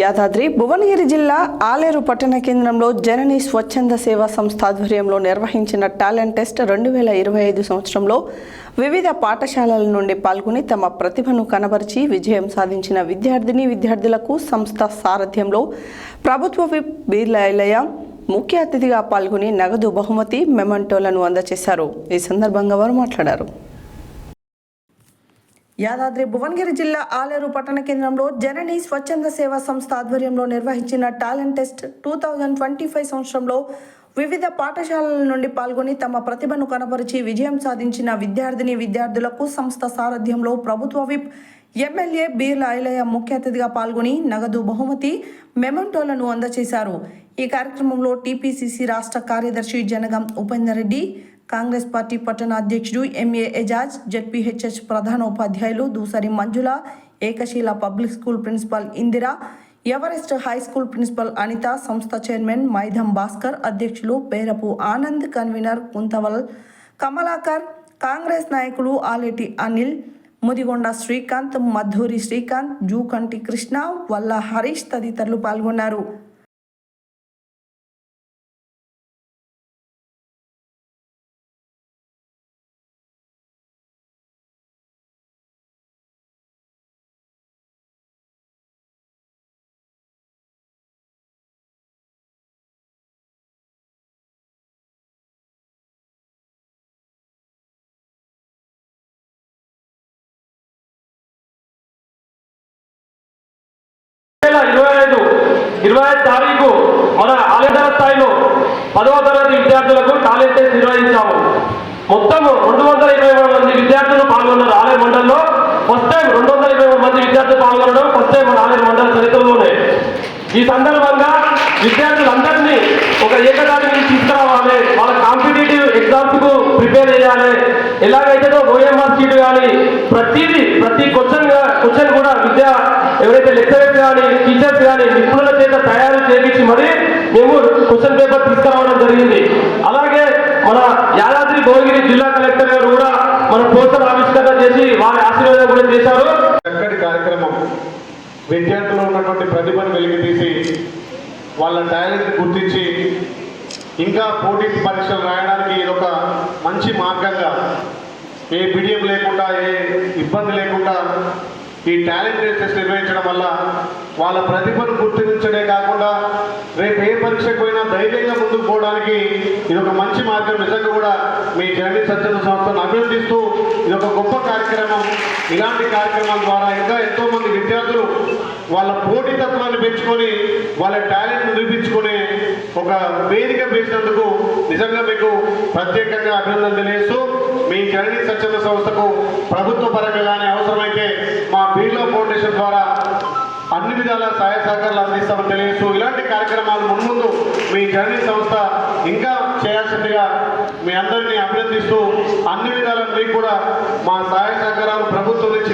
యాదాద్రి భువనగిరి జిల్లా ఆలేరు పట్టణ కేంద్రంలో జనని స్వచ్ఛంద సేవా సంస్థ ఆధ్వర్యంలో నిర్వహించిన టాలెంట్ టెస్ట్ రెండు వేల ఇరవై ఐదు సంవత్సరంలో వివిధ పాఠశాలల నుండి పాల్గొని తమ ప్రతిభను కనబరిచి విజయం సాధించిన విద్యార్థిని విద్యార్థులకు సంస్థ సారథ్యంలో ప్రభుత్వ విప్ బీర్ల ముఖ్య అతిథిగా పాల్గొని నగదు బహుమతి మెమంటోలను అందజేశారు. ఈ సందర్భంగా వారు మాట్లాడారు. యాదాద్రి భువనగిరి జిల్లా ఆలేరు పట్టణ కేంద్రంలో జనని స్వచ్ఛంద సేవా సంస్థ ఆధ్వర్యంలో నిర్వహించిన talent test two thousand twenty five సంవత్సరంలో వివిధ పాఠశాలల నుండి పాల్గొని తమ ప్రతిభను కనపరిచి విజయం సాధించిన విద్యార్థిని విద్యార్థులకు సంస్థ సారథ్యంలో ప్రభుత్వ విప్ ఎమ్మెల్యే బీర్ల ఐలయ్య ముఖ్య అతిథిగా పాల్గొని నగదు బహుమతి మెమంటోలను అందజేశారు. ఈ కార్యక్రమంలో టీపీసీసీ రాష్ట్ర కార్యదర్శి జనగం ఉపేందర్ రెడ్డి కాంగ్రెస్ పార్టీ పట్టణ అధ్యక్షుడు ఎంఏ ఎజాజ్ జెడ్పీహెచ్ఎస్ ప్రధానోపాధ్యాయులు Dusari Manjula Ekashila public school principal Indira Everest high school principal Anitha సంస్థ చైర్మన్ మైధం భాస్కర్ అధ్యక్షులు పేరపు ఆనంద్ కన్వీనర్ కుంతవల్ కమలాకర్ కాంగ్రెస్ నాయకులు ఆలేటి అనిల్ ముదిగొండ శ్రీకాంత్ మధూరి శ్రీకాంత్ జూకంటి కృష్ణ వల్ల హరీష్ తదితరులు పాల్గొన్నారు. ఇరవై ఐదు తారీఖు మన ఆలయ స్థాయిలో పదవ తరగతి విద్యార్థులకు టాలెంట్ టెస్ట్ నిర్వహించాము. మొత్తం రెండు వందల ఇరవై మూడు మంది విద్యార్థులు పాల్గొన్నారు ఆలయ మండలిలో. ఫస్ట్ టైం రెండు వందల ఇరవై మూడు మంది విద్యార్థులు పాల్గొనడం ఫస్ట్ టైం మన ఆలయ మండలి చరిత్రలోనే. ఈ సందర్భంగా విద్యార్థులందరినీ ఒక ఏకదాటికి తీసుకురావాలి. వాళ్ళ కాంపిటేటివ్ ఎగ్జామ్స్కు ప్రిపేర్ చేయాలి. ఎలాగైతే ఓఎంఆర్ సీట్ కానీ ప్రతిదీ ప్రతి క్వశ్చన్ క్వశ్చన్ కూడా విద్య ఎవరైతే లెక్చరర్స్ కానీ టీచర్స్ కానీ నిపుణుల చేత తయారు చేయించి మరి మేము క్వశ్చన్ పేపర్ తీసుకురావడం జరిగింది. అలాగే మన యాదాద్రి భువనగిరి జిల్లా కలెక్టర్ గారు కూడా మన పోస్టర్ ఆవిష్కరణ చేసి వారి ఆశీర్వాదం కూడా చేశారు. చక్కటి కార్యక్రమం. విద్యార్థులు ఉన్నటువంటి ప్రతిభను వెలికితీసి వాళ్ళ టాలెంట్ గుర్తించి ఇంకా పోటీ పరీక్షలు రాయడానికి ఇదొక మంచి మార్గంగా ఏ బిడియం లేకుండా ఏ ఇబ్బంది లేకుండా ఈ టాలెంట్ టెస్ట్ నిర్వహించడం వల్ల వాళ్ళ ప్రతిభను గుర్తించడే కాకుండా రేపు ఏ పరీక్షకు పోయినా ధైర్యంగా ముందుకు పోవడానికి ఇది ఒక మంచి మార్గం. నిజంగా కూడా మీ జర్నీ సత్యన సంస్థను అభినందిస్తూ ఇది ఒక గొప్ప కార్యక్రమం. ఇలాంటి కార్యక్రమాల ద్వారా ఇంకా ఎంతో మంది విద్యార్థులు వాళ్ళ పోటీతత్వాన్ని పెంచుకొని వాళ్ళ టాలెంట్ నిరూపించుకునే ఒక వేదిక పెంచినందుకు నిజంగా మీకు ప్రత్యేకంగా అభినందన తెలియజేస్తూ మీ జననీ స్వచ్ఛంద సంస్థకు ప్రభుత్వ పరంగా కానీ అవసరమైతే ఫౌండేషన్ ద్వారా అన్ని విధాల సహాయ సహకారాలు అందిస్తామని తెలియజేస్తూ ఇలాంటి కార్యక్రమాలు మున్ముందు మీ జర్నీ సంస్థ ఇంకా చేయాల్సిందిగా మీ అందరినీ అభినందిస్తూ అన్ని విధాల మీకు కూడా మా సహాయ సహకారాలు ప్రభుత్వం నుంచి